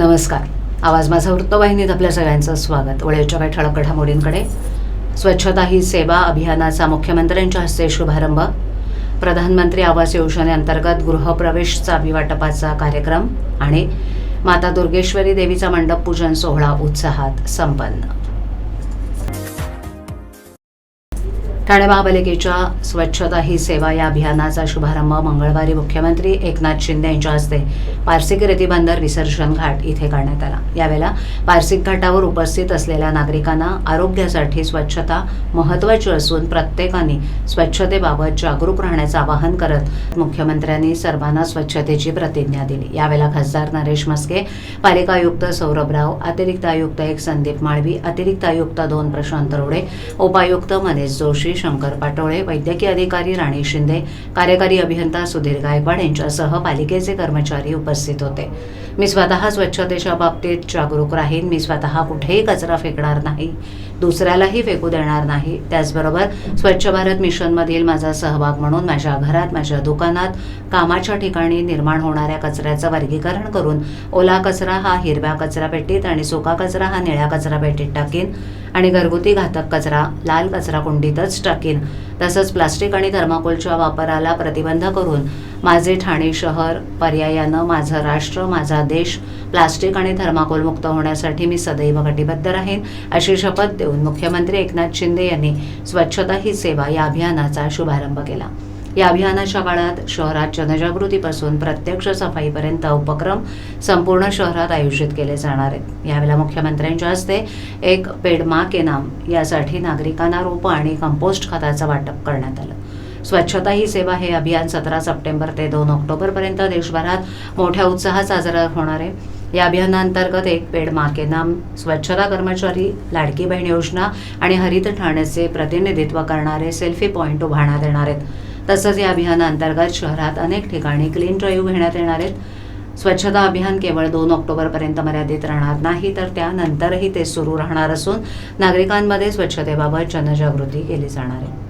नमस्कार. आवाज माझा वृत्तवाहिनीत आपल्या सगळ्यांचं स्वागत. वेळेच्या काही ठळक घडामोडींकडे. स्वच्छता ही सेवा अभियानाचा मुख्यमंत्र्यांच्या हस्ते शुभारंभ. प्रधानमंत्री आवास योजनेअंतर्गत गृहप्रवेशचा अभिवाटपाचा कार्यक्रम आणि माता दुर्गेश्वरी देवीचा मंडप पूजन सोहळा उत्साहात संपन्न. ठाणे महापालिकेच्या स्वच्छता ही सेवा या अभियानाचा शुभारंभ मंगळवारी मुख्यमंत्री एकनाथ शिंदे यांच्या हस्ते पारसिक रेतीबंदर विसर्जन घाट इथे करण्यात आला. यावेळेला पारसिक घाटावर उपस्थित असलेल्या नागरिकांना आरोग्यासाठी स्वच्छता महत्त्वाची असून प्रत्येकाने स्वच्छतेबाबत जागरूक राहण्याचं आवाहन करत मुख्यमंत्र्यांनी सर्वांना स्वच्छतेची प्रतिज्ञा दिली. यावेळेला खासदार नरेश मस्के पालिका आयुक्त सौरभ राव अतिरिक्त आयुक्त एक संदीप माळवी अतिरिक्त आयुक्त दोन प्रशांत रोडे उपायुक्त मनीष जोशी शंकर पाटोळे वैद्यकीय अधिकारी राणी शिंदे कार्यकारी अभियंता सुधीर गायकवाड यांच्यासह पालिकेचे कर्मचारी उपस्थित होते. मी स्वतः स्वच्छतेच्या बाबतीत जागरूक राहीन. मी स्वतः कुठेही कचरा फेकणार नाही. दुसऱ्यालाही फेकू देणार नाही. त्याचबरोबर स्वच्छ भारत मिशनमधील माझा सहभाग म्हणून माझ्या घरात माझ्या दुकानात कामाच्या ठिकाणी निर्माण होणाऱ्या कचऱ्याचं वर्गीकरण करून ओला कचरा हा हिरव्या कचरा पेटीत आणि सुका कचरा हा निळ्या कचरा पेटीत टाकीन आणि घरगुती घातक कचरा लाल कचरा कुंडीतच टाकीन. तसंच प्लास्टिक आणि थर्माकोलच्या वापराला प्रतिबंध करून माझे ठाणे शहर पर्यायानं माझं राष्ट्र माझा देश प्लास्टिक आणि थर्माकोल मुक्त होण्यासाठी मी सदैव कटिबद्ध राहीन अशी शपथ देऊन मुख्यमंत्री एकनाथ शिंदे यांनी स्वच्छता ही सेवा या अभियानाचा शुभारंभ केला. या अभियानाच्या काळात शहरात जनजागृतीपासून प्रत्यक्ष सफाईपर्यंत उपक्रम संपूर्ण शहरात आयोजित केले जाणार आहेत. यावेळेला मुख्यमंत्र्यांच्या हस्ते एक पेडमा के नाम यासाठी नागरिकांना रोपं आणि कंपोस्ट खताचं वाटप करण्यात आलं. स्वच्छता ही सेवा हे अभियान सतरा सप्टेंबर ते दोन ऑक्टोबरपर्यंत देशभरात मोठ्या उत्साहात साजरा होणार आहे. या अभियानांतर्गत एक पेड माके नाम स्वच्छता कर्मचारी लाडकी बहीण योजना आणि हरित ठाण्याचे प्रतिनिधित्व करणारे सेल्फी पॉईंट उभारण्यात येणार आहेत. तसंच या अभियानांतर्गत शहरात अनेक ठिकाणी क्लीन ड्राईव्ह घेण्यात येणार आहेत. स्वच्छता अभियान केवळ दोन ऑक्टोबरपर्यंत मर्यादित राहणार नाही तर त्यानंतरही ते सुरू राहणार असून नागरिकांमध्ये स्वच्छतेबाबत जनजागृती केली जाणार आहे.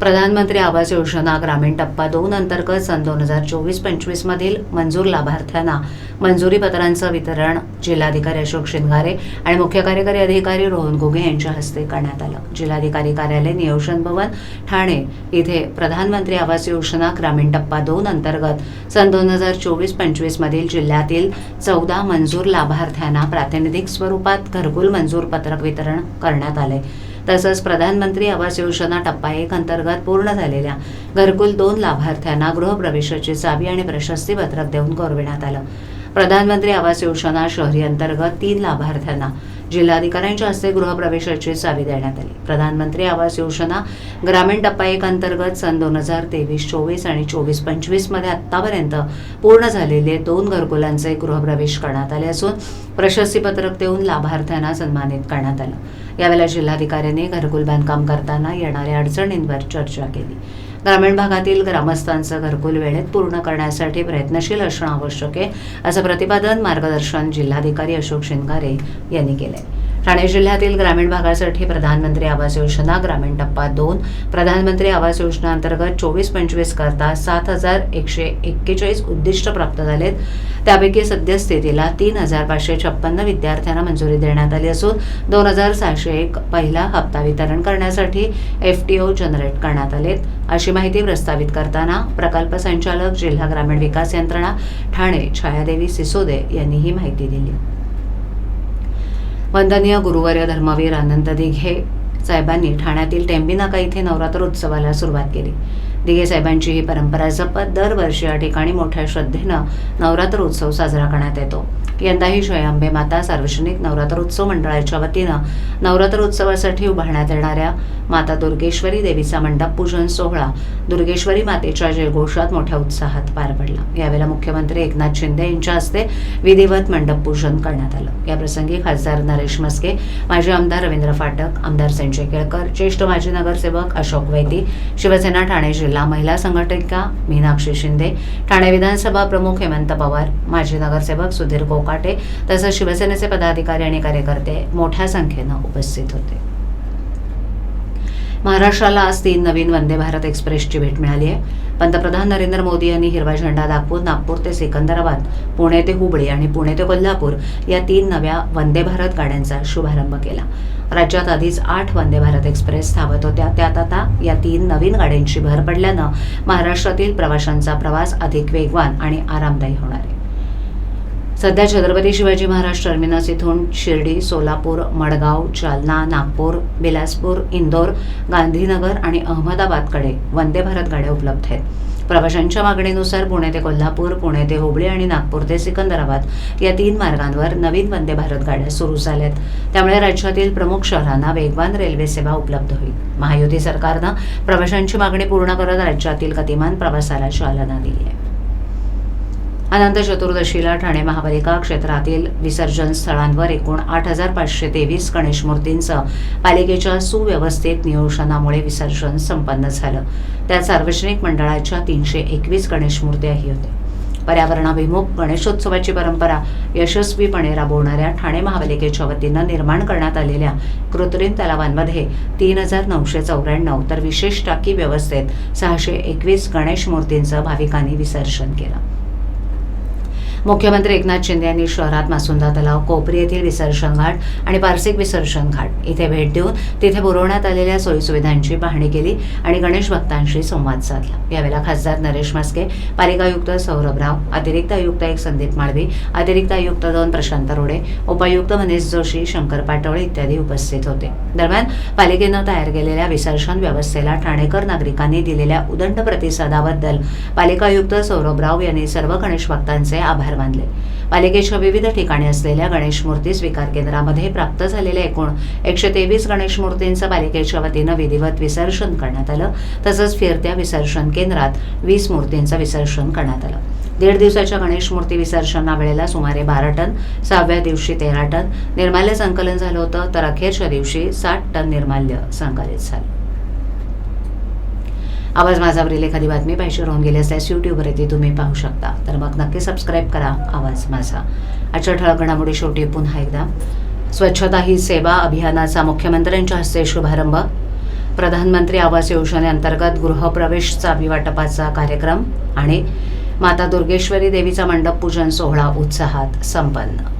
प्रधानमंत्री आवास योजना ग्रामीण टप्पा दोन अंतर्गत सन दोन हजार चोवीस पंचवीसमधील मंजूर लाभार्थ्यांना मंजुरी पत्रांचं वितरण जिल्हाधिकारी अशोक शिंगारे आणि मुख्य कार्यकारी अधिकारी रोहन घुगे यांच्या हस्ते करण्यात आलं. जिल्हाधिकारी कार्यालय नियोजन भवन ठाणे इथे प्रधानमंत्री आवास योजना ग्रामीण टप्पा दोन अंतर्गत सन दोन हजार चोवीस पंचवीसमधील जिल्ह्यातील चौदा मंजूर लाभार्थ्यांना प्रातिनिधिक स्वरूपात घरकुल मंजूर पत्रक वितरण करण्यात आले तसंच प्रधानमंत्री आवास योजना टप्पा एक अंतर्गत पूर्ण झालेल्या घरकुल दोन लाभार्थ्यांना गृहप्रवेशाची चावी आणि प्रशस्ती पत्रक देऊन गौरविण्यात आलं. प्रधानमंत्री आवास योजना शहरी अंतर्गत तीन लाभार्थ्यांना जिल्हाधिकाऱ्यांच्या हस्ते गृहप्रवेशाची चावी देण्यात आली. प्रधानमंत्री आवास योजना ग्रामीण टप्पा एक अंतर्गत सन दोन हजार तेवीस चोवीस आणि चोवीस पंचवीसमध्ये आतापर्यंत पूर्ण झालेले दोन घरकुलांचे गृहप्रवेश करण्यात आले असून प्रशस्तीपत्रक देऊन लाभार्थ्यांना सन्मानित करण्यात आलं. यावेळेला जिल्हाधिकाऱ्यांनी घरकुल बांधकाम करताना येणाऱ्या अडचणींवर चर्चा केली. ग्रामीण भागातील ग्रामस्थांचं घरकुल वेळेत पूर्ण करण्यासाठी प्रयत्नशील असणं आवश्यक आहे असं प्रतिपादन मार्गदर्शन जिल्हाधिकारी अशोक शिंगारे यांनी केलंय. ठाणे जिल्ह्यातील ग्रामीण भागासाठी प्रधानमंत्री आवास योजना ग्रामीण टप्पा दोन. प्रधानमंत्री आवास योजना अंतर्गत चोवीस पंचवीस करता सात हजार एकशे एक्केचाळीस उद्दिष्ट प्राप्त झालेत. त्यापैकी सद्यस्थितीला तीन हजार पाचशे छप्पन्न विद्यार्थ्यांना मंजुरी देण्यात आली असून दोन हजार सहाशे एक पहिला हप्ता वितरण करण्यासाठी एफ टी ओ जनरेट करण्यात आलेत. अशी माहिती प्रस्तावित करताना प्रकल्प संचालक जिल्हा ग्रामीण विकास यंत्रणा ठाणे छायादेवी सिसोदे यांनी ही माहिती दिली. वंदनीय गुरुवर्य धर्मवीर आनंद दिघे साहेबांनी ठाण्यातील टेंबीनाका इथे नवरात्र उत्सवाला सुरुवात केली. दिघे साहेबांची ही परंपरा जपत दरवर्षी या ठिकाणी मोठ्या श्रद्धेनं नवरात्र उत्सव साजरा करण्यात येतो. यंदाही जयांबे माता सार्वजनिक नवरात्र उत्सव मंडळाच्या वतीनं नवरात्र उत्सवासाठी उभारण्यात येणाऱ्या माता दुर्गेश्वरी देवीचा मंडप पूजन सोहळा दुर्गेश्वरी मातेच्या जयघोषात मोठ्या उत्साहात पार पडला. यावेळेला मुख्यमंत्री एकनाथ शिंदे यांच्या हस्ते विधिवत मंडप पूजन करण्यात आलं. याप्रसंगी खासदार नरेश मस्के माजी आमदार रवींद्र फाटक आमदार संजय केळकर ज्येष्ठ माजी नगरसेवक अशोक वैदी शिवसेना ठाणे जिल्हा महिला संघटनिका मीनाक्षी शिंदे. ठाणे विधानसभा प्रमुख हेमंत पवार. माजी नगरसेवक सुधीर कोकाटे. तसंच शिवसेनेचे पदाधिकारी आणि कार्यकर्ते मोठ्या संख्येनं उपस्थित होते. महाराष्ट्राला आज तीन नवीन वंदे भारत एक्सप्रेसची भेट मिळाली आहे. पंतप्रधान नरेंद्र मोदी यांनी हिरवा झेंडा दाखवून नागपूर ते सिकंदराबाद पुणे ते हुबळी आणि पुणे ते कोल्हापूर या तीन नव्या वंदे भारत गाड्यांचा शुभारंभ केला. राज्यात आधीच आठ वंदे भारत एक्सप्रेस धावत होत्या. त्यात आता या तीन नवीन गाड्यांची भर पडल्यानं महाराष्ट्रातील प्रवाशांचा प्रवास अधिक वेगवान आणि आरामदायी होणार आहे. सध्या छत्रपती शिवाजी महाराज टर्मिनस इथून शिर्डी सोलापूर मडगाव जालना नागपूर बिलासपूर इंदोर गांधीनगर आणि अहमदाबादकडे वंदे भारत गाड्या उपलब्ध आहेत. प्रवाशांच्या मागणीनुसार पुणे ते कोल्हापूर पुणे ते हुबळी आणि नागपूर ते सिकंदराबाद या तीन मार्गांवर नवीन वंदे भारत गाड्या सुरू झाल्यात. त्यामुळे राज्यातील प्रमुख शहरांना वेगवान रेल्वे सेवा उपलब्ध होईल. महायुती सरकारनं प्रवाशांची मागणी पूर्ण करत राज्यातील गतिमान प्रवासाला चालना दिली आहे. अनंत चतुर्दशीला ठाणे महापालिका क्षेत्रातील विसर्जन स्थळांवर एकूण आठ हजार पाचशे तेवीस गणेश मूर्तींचं पालिकेच्या सुव्यवस्थित नियोजनामुळे विसर्जन संपन्न झालं. त्यात सार्वजनिक मंडळाच्या तीनशे एकवीस गणेश मूर्त्याही होत्या. पर्यावरणाभिमुख गणेशोत्सवाची परंपरा यशस्वीपणे राबवणाऱ्या ठाणे महापालिकेच्या वतीनं निर्माण करण्यात आलेल्या कृत्रिम तलावांमध्ये तीन हजार नऊशे चौऱ्याण्णव तर विशेष टाकी व्यवस्थेत सहाशे एकवीस गणेश मूर्तींचं भाविकांनी विसर्जन केलं. मुख्यमंत्री एकनाथ शिंदे यांनी शहरात मासुंदा तलाव कोपरी येथील विसर्जन घाट आणि पारसिक विसर्जन घाट इथे भेट देऊन तिथे पुरवण्यात आलेल्या सोयीसुविधांची पाहणी केली आणि गणेश भक्तांशी संवाद साधला. यावेळेला खासदार नरेश म्हस्के पालिका आयुक्त सौरभ राव अतिरिक्त आयुक्त एक संदीप माळवी अतिरिक्त आयुक्त दोन प्रशांत रोडे उपायुक्त मनीष जोशी शंकर पाटोळे इत्यादी उपस्थित होते. दरम्यान पालिकेनं तयार केलेल्या विसर्जन व्यवस्थेला ठाणेकर नागरिकांनी दिलेल्या उदंड प्रतिसादाबद्दल पालिका आयुक्त सौरभ राव यांनी सर्व गणेश भक्तांचे आभार मानले पालिकेच्या विविध ठिकाणी असलेल्या गणेश मूर्ती स्वीकार केंद्रामध्ये प्राप्त झालेल्या एकूण एकशे तेवीस गणेश मूर्तींचं पालिकेच्या वतीनं विधिवत विसर्जन करण्यात आलं. तसंच फिरत्या विसर्जन केंद्रात वीस मूर्तींचं विसर्जन करण्यात आलं. दीड दिवसाच्या गणेश मूर्ती विसर्जना वेळेला सुमारे बारा टन सहाव्या दिवशी तेरा टन. निर्माल्य संकलन झालं होतं तर अखेरच्या दिवशी साठ टन निर्माल्य संकलित झालं. आवाज माझावरील एखादी बातमी पाहिजे राहून गेली असल्यास यूट्यूबवर येते तुम्ही पाहू शकता. तर मग नक्की सबस्क्राईब करा आवाज माझा. आजच्या ठळक घडामोडी शेवटी पुन्हा एकदा. स्वच्छता ही सेवा अभियानाचा मुख्यमंत्र्यांच्या हस्ते शुभारंभ. प्रधानमंत्री आवास योजनेअंतर्गत गृहप्रवेश अभिवाटपाचा कार्यक्रम आणि माता दुर्गेश्वरी देवीचा मंडप पूजन सोहळा उत्साहात संपन्न.